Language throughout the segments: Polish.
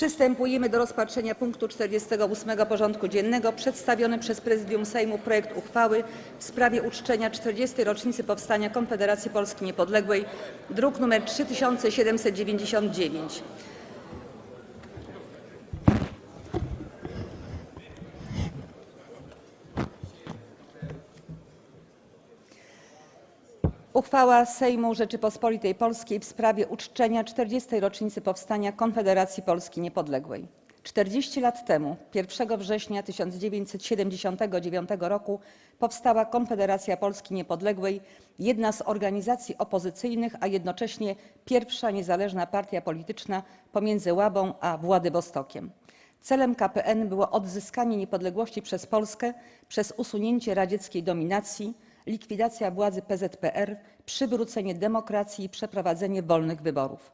Przystępujemy do rozpatrzenia punktu 48. porządku dziennego: Przedstawiony przez Prezydium Sejmu projekt uchwały w sprawie uczczenia 40. rocznicy powstania Konfederacji Polski Niepodległej (druk nr 3799) Uchwała Sejmu Rzeczypospolitej Polskiej w sprawie uczczenia 40. rocznicy powstania Konfederacji Polski Niepodległej. 40 lat temu, 1 września 1979 roku, powstała Konfederacja Polski Niepodległej, jedna z organizacji opozycyjnych, a jednocześnie pierwsza niezależna partia polityczna pomiędzy Łabą a Władywostokiem. Celem KPN było odzyskanie niepodległości przez Polskę przez usunięcie radzieckiej dominacji, likwidacja władzy PZPR, przywrócenie demokracji i przeprowadzenie wolnych wyborów.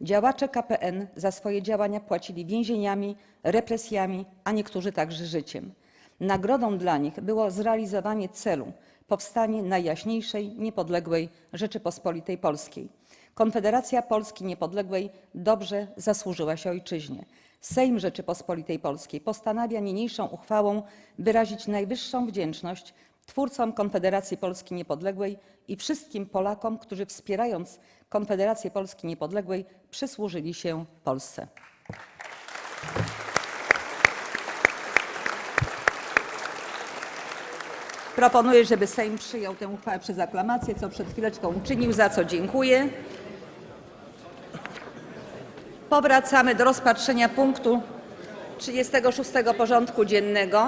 Działacze KPN za swoje działania płacili więzieniami, represjami, a niektórzy także życiem. Nagrodą dla nich było zrealizowanie celu powstanie najjaśniejszej, niepodległej Rzeczypospolitej Polskiej. Konfederacja Polski Niepodległej dobrze zasłużyła się ojczyźnie. Sejm Rzeczypospolitej Polskiej postanawia niniejszą uchwałą wyrazić najwyższą wdzięczność twórcom Konfederacji Polski Niepodległej i wszystkim Polakom, którzy wspierając Konfederację Polski Niepodległej przysłużyli się Polsce. Proponuję, żeby Sejm przyjął tę uchwałę przez aklamację, co przed chwileczką uczynił, za co dziękuję. Powracamy do rozpatrzenia punktu 36. porządku dziennego.